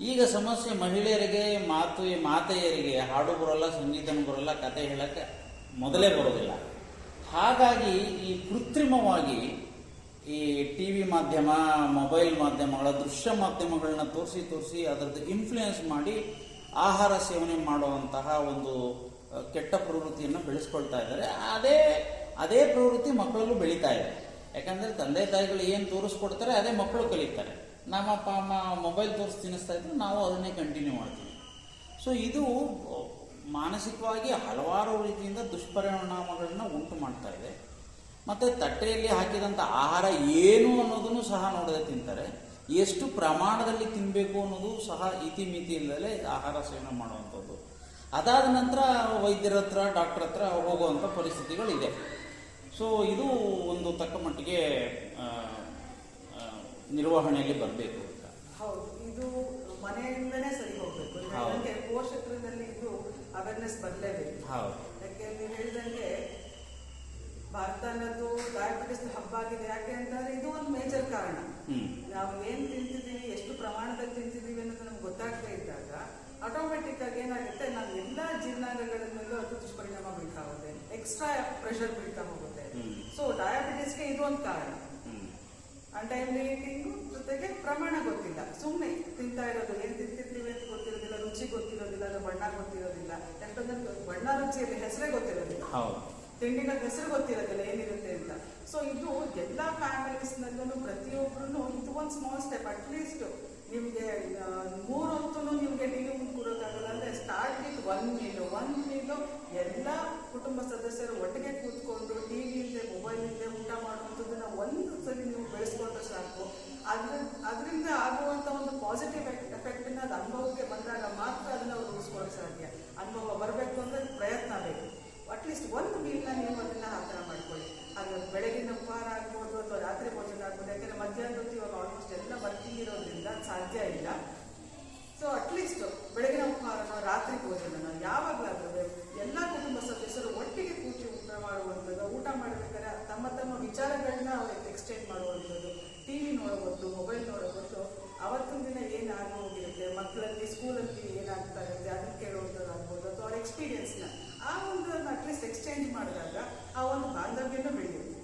ಈಗ ಸಮಸ್ಯೆ ಮಹಿಳೆಯರಿಗೆ ಮಾತು ಮಾತೆಯರಿಗೆ ಹಾಡು ಬರೋಲ್ಲ ಸಂಗೀತನೂ ಬರೋಲ್ಲ ಕತೆ ಹೇಳಕ್ಕೆ ಮೊದಲೇ ಬರೋದಿಲ್ಲ. ಹಾಗಾಗಿ ಈ ಕೃತ್ರಿಮವಾಗಿ ಈ ಟಿ ವಿ ಮಾಧ್ಯಮ ಮೊಬೈಲ್ ಮಾಧ್ಯಮಗಳ ದೃಶ್ಯ ಮಾಧ್ಯಮಗಳನ್ನ ತೋರಿಸಿ ತೋರಿಸಿ ಅದರದ್ದು ಇನ್ಫ್ಲೂಯೆನ್ಸ್ ಮಾಡಿ ಆಹಾರ ಸೇವನೆ ಮಾಡುವಂತಹ ಒಂದು ಕೆಟ್ಟ ಪ್ರವೃತ್ತಿಯನ್ನು ಬೆಳೆಸ್ಕೊಳ್ತಾ ಇದ್ದಾರೆ. ಅದೇ ಅದೇ ಪ್ರವೃತ್ತಿ ಮಕ್ಕಳಲ್ಲೂ ಬೆಳೀತಾ ಇದೆ. ಯಾಕಂದ್ರೆ ತಂದೆ ತಾಯಿಗಳು ಏನು ತೋರಿಸ್ಕೊಡ್ತಾರೆ, ಅದೇ ಮಕ್ಕಳು ಕಲಿತಾರೆ. ನಮ್ಮ ಅಪ್ಪ, ಅಮ್ಮ ಮೊಬೈಲ್ ತೋರಿಸಿ ತಿನ್ನಿಸ್ತಾ ಇದ್ರು ನಾವು ಅದನ್ನೇ ಕಂಟಿನ್ಯೂ ಮಾಡ್ತೀವಿ. ಸೊ ಇದು ಮಾನಸಿಕವಾಗಿ ಹಲವಾರು ರೀತಿಯಿಂದ ದುಷ್ಪರಿಣಾಮಗಳನ್ನ ಉಂಟು ಮಾಡ್ತಾ ಇದೆ. ಮತ್ತೆ ತಟ್ಟೆಯಲ್ಲಿ ಹಾಕಿದಂಥ ಆಹಾರ ಏನು ಅನ್ನೋದನ್ನು ಸಹ ನೋಡದೆ ತಿಂತಾರೆ. ಎಷ್ಟು ಪ್ರಮಾಣದಲ್ಲಿ ತಿನ್ನಬೇಕು ಅನ್ನೋದು ಸಹ ಇತಿಮಿತಿ ಇಲ್ಲದೆ ಆಹಾರ ಸೇವನೆ ಮಾಡುವಂಥದ್ದು. ಅದಾದ ನಂತರ ವೈದ್ಯರ ಹತ್ರ ಡಾಕ್ಟರ್ ಹತ್ರ ಹೋಗುವಂಥ ಪರಿಸ್ಥಿತಿಗಳಿದೆ. ಸೊ ಇದು ಒಂದು ತಕ್ಕ ಮಟ್ಟಿಗೆ ನಿರ್ವಹಣೆಯಲ್ಲಿ ಬರಬೇಕು ಅಂತ. ಹೌದು ಇದು ಮನೆಯಿಂದನೇ ಸರಿ ಹೋಗ್ಬೇಕು. ಪೋಷಕರಲ್ಲಿ ಇದು ಅವೇರ್ನೆಸ್ ಬರಲೇಬೇಕು. ಹೌದು. ಯಾಕೆ ನೀವು ಹೇಳಿದಂಗೆ ಭಾರತ ಅನ್ನೋದು ಡಯಾಬಿಟಿಸ್ ಹಬ್ಬ ಆಗಿದೆ. ಯಾಕೆ ಅಂತಂದ್ರೆ ಇದು ಒಂದು ಮೇಜರ್ ಕಾರಣ. ನಾವು ಏನ್ ತಿಂತಿದ್ದೀವಿ ಎಷ್ಟು ಪ್ರಮಾಣದಲ್ಲಿ ತಿಂತಿದ್ದೀವಿ ಅನ್ನೋದು ನಮ್ಗೆ ಗೊತ್ತಾಗದೇ ಇದ್ದಾಗ ಆಟೋಮೆಟಿಕ್ ಆಗಿ ಏನಾಗುತ್ತೆ ನಾವು ಎಲ್ಲಾ ಜೀರ್ಣಾಂಗಗಳ ಮೇಲೂ ಅದು ದುಷ್ಪರಿಣಾಮ ಬೀಳ್ತಾ ಹೋಗುತ್ತೆ. ಎಕ್ಸ್ಟ್ರಾ ಪ್ರೆಷರ್ ಬೀಳ್ತಾ ಹೋಗುತ್ತೆ. ಸೊ ಡಯಾಬಿಟಿಸ್ಗೆ ಇದು ಒಂದು ಕಾರಣ. ಅಂಟೈಮ್ಲಿ ಅನ್ಟೈಮ್ಲಿ ಈಟಿಂಗು ಜೊತೆಗೆ ಪ್ರಮಾಣ ಗೊತ್ತಿಲ್ಲ. ಸುಮ್ಮನೆ ತಿಂತಾ ಇರೋದು ಏನ್ ತಿಂತಿರ್ತೀವಿ ಅಂತ ಗೊತ್ತಿರೋದಿಲ್ಲ ರುಚಿ ಗೊತ್ತಿರೋದಿಲ್ಲ ಅದು ಬಣ್ಣ ಗೊತ್ತಿರೋದಿಲ್ಲ. ಯಾಕಂದ್ರೆ ಬಣ್ಣ ರುಚಿಯಲ್ಲಿ ಹೆಸರೇ ಗೊತ್ತಿರೋದಿಲ್ಲ. ತಿಂಡಿನ ಹೆಸರು ಗೊತ್ತಿರೋದಿಲ್ಲ ಏನಿರುತ್ತೆ ಅಂತ. ಸೊ ಇದು ಎಲ್ಲ ಫ್ಯಾಮಿಲೀಸ್ ನಲ್ಲೂ ಪ್ರತಿಯೊಬ್ರು ಇದು ಒಂದು ಸ್ಮಾಲ್ ಸ್ಟೆಪ್ ಅಟ್ಲೀಸ್ಟ್ ನಿಮ್ಗೆ ಮೂರು ಹೊತ್ತು ನಿಮ್ಗೆ ನೀರು ಮುಂದೆ ಕೂರೋಕ್ಕಾಗಲ್ಲ ಅಂದ್ರೆ start with one meal one meal ಎಲ್ಲ ಕುಟುಂಬ ಸದಸ್ಯರು ಒಟ್ಟಿಗೆ ಕೂತ್ಕೊಂಡು ಟಿವಿ ಇಲ್ಲದೆ ಮೊಬೈಲ್ ಇಲ್ಲದೆ ಊಟ ಮಾಡುವಂಥದ್ದನ್ನ ಒಂದು ಸರಿ ನೀವು ಬೆಳೆಸ್ಕೊಂಡ್ರೆ ಸಾಕು ಅದ್ರ ಅದರಿಂದ ಆಗುವಂತ ಒಂದು ಪಾಸಿಟಿವ್ ಎಫೆಕ್ಟ್ ಅದು ಅನುಭವಕ್ಕೆ ಬಂದಾಗ ಮಾತ್ರ ಅದನ್ನ ಅವ್ರು ಉಳಿಸ್ಕೊಳ್ಳೋಕೆ ಸಾಧ್ಯ ಅನುಭವ ಬರಬೇಕು ಅಂದ್ರೆ ಪ್ರಯತ್ನ ಬೇಕು ಅಟ್ಲೀಸ್ಟ್ ಒಂದು ಮೀಲ್ನ ನೀವು ಅದನ್ನ ಆ ಥರ ಮಾಡ್ಕೊಳ್ಳಿ ಅದು ಬೆಳಗಿನ ಉಪಹಾರ ಆಗ್ಬೋದು ಅಥವಾ ರಾತ್ರಿ ಭೋಜನ ಆಗ್ಬೋದು ಯಾಕಂದ್ರೆ ಮಧ್ಯಾಹ್ನ ಹೊತ್ತು ಇವಾಗ ಆಲ್ಮೋಸ್ಟ್ ಎಲ್ಲ ವರ್ಕಿಂಗ್ ಇರೋದ್ರಿಂದ ಅದ್ ಸಾಧ್ಯ ಇಲ್ಲ ಸೊ ಅಟ್ಲೀಸ್ಟ್ ಬೆಳಗಿನ ಉಪಹಾರನ ರಾತ್ರಿ ಭೋಜನನ ಯಾವಾಗಲಾದ್ರೂ ಎಲ್ಲ ಕುಟುಂಬ ಸದಸ್ಯರು ಒಟ್ಟಿಗೆ ಕೂತು ಊಟ ಮಾಡುವಂಥದ್ದು ಊಟ ಮಾಡಬೇಕಾದ್ರೆ ತಮ್ಮ ತಮ್ಮ ವಿಚಾರಗಳನ್ನ ಎಕ್ಸ್ಚೇಂಜ್ ಮಾಡುವಂಥದ್ದು ಟಿವಿ ನೋಡಬಹುದು ಮೊಬೈಲ್ ನೋಡಬಹುದು ಅವತ್ತಿನ ದಿನ ಏನಾಗಿ ಹೋಗಿರುತ್ತೆ ಮಕ್ಕಳಲ್ಲಿ ಸ್ಕೂಲಲ್ಲಿ ಏನಾಗ್ತಾ ಇರುತ್ತೆ ಅದನ್ನ ಕೇಳುವಂಥದ್ದು ಆಗ್ಬೋದು ಅಥವಾ ಅವ್ರ ಎಕ್ಸ್ಪೀರಿಯನ್ಸ್ನ ಆ ಒಂದು ಅಟ್ಲೀಸ್ಟ್ ಎಕ್ಸ್ಚೇಂಜ್ ಮಾಡಿದಾಗ ಆ ಒಂದು ಬಾಂಧವ್ಯನೂ ಬೆಳೆಯುತ್ತೆ.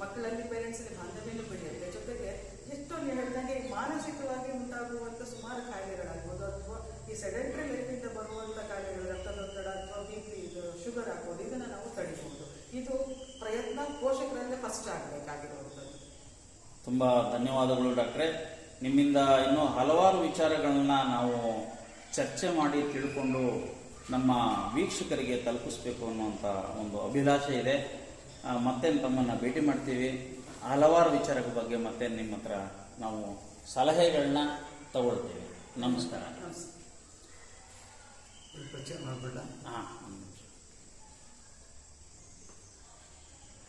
ಮಕ್ಕಳಲ್ಲಿ ಪೇರೆಂಟ್ಸಲ್ಲಿ ಬಾಂಧವ್ಯನೂ ಬೆಳೆಯುತ್ತೆ. ಜೊತೆಗೆ ಎಷ್ಟೊಂದು ಹೇಳ್ದಂಗೆ ಮಾನಸಿಕವಾಗಿ ಉಂಟಾಗುವಂಥ ಸುಮಾರು ಕಾಯಿಲೆಗಳಾಗ್ಬೋದು, ಅಥವಾ ಈ ಸೆಡೆಂಟ್ರಿ ಲೈಫಿಂದ ಬರುವಂಥ ಕಾಯಿಲೆಗಳು ರಕ್ತದೊತ್ತಡ ಅಥವಾ ಬಿ ಪಿ ಶುಗರ್ ಆಗ್ಬೋದು, ಇದನ್ನ ನಾವು ತಡಿಬಹುದು ಇದು ಪ್ರಯತ್ನ ಪೋಷಕರಲ್ಲೇ ಫಸ್ಟ್ ಆಗಬೇಕಾಗಿರುವಂಥದ್ದು. ತುಂಬ ಧನ್ಯವಾದಗಳು ಡಾಕ್ಟ್ರೆ. ನಿಮ್ಮಿಂದ ಇನ್ನೂ ಹಲವಾರು ವಿಚಾರಗಳನ್ನ ನಾವು ಚರ್ಚೆ ಮಾಡಿ ತಿಳ್ಕೊಂಡು ನಮ್ಮ ವೀಕ್ಷಕರಿಗೆ ತಲುಪಿಸ್ಬೇಕು ಅನ್ನುವಂಥ ಒಂದು ಅಭಿಲಾಷೆ ಇದೆ. ಮತ್ತೆ ತಮ್ಮನ್ನು ಭೇಟಿ ಮಾಡ್ತೀವಿ. ಹಲವಾರು ವಿಚಾರಗಳ ಬಗ್ಗೆ ಮತ್ತೆ ನಿಮ್ಮ ಹತ್ರ ನಾವು ಸಲಹೆಗಳನ್ನ ತಗೊಳ್ತೀವಿ. ನಮಸ್ಕಾರ. ಹಾಂ.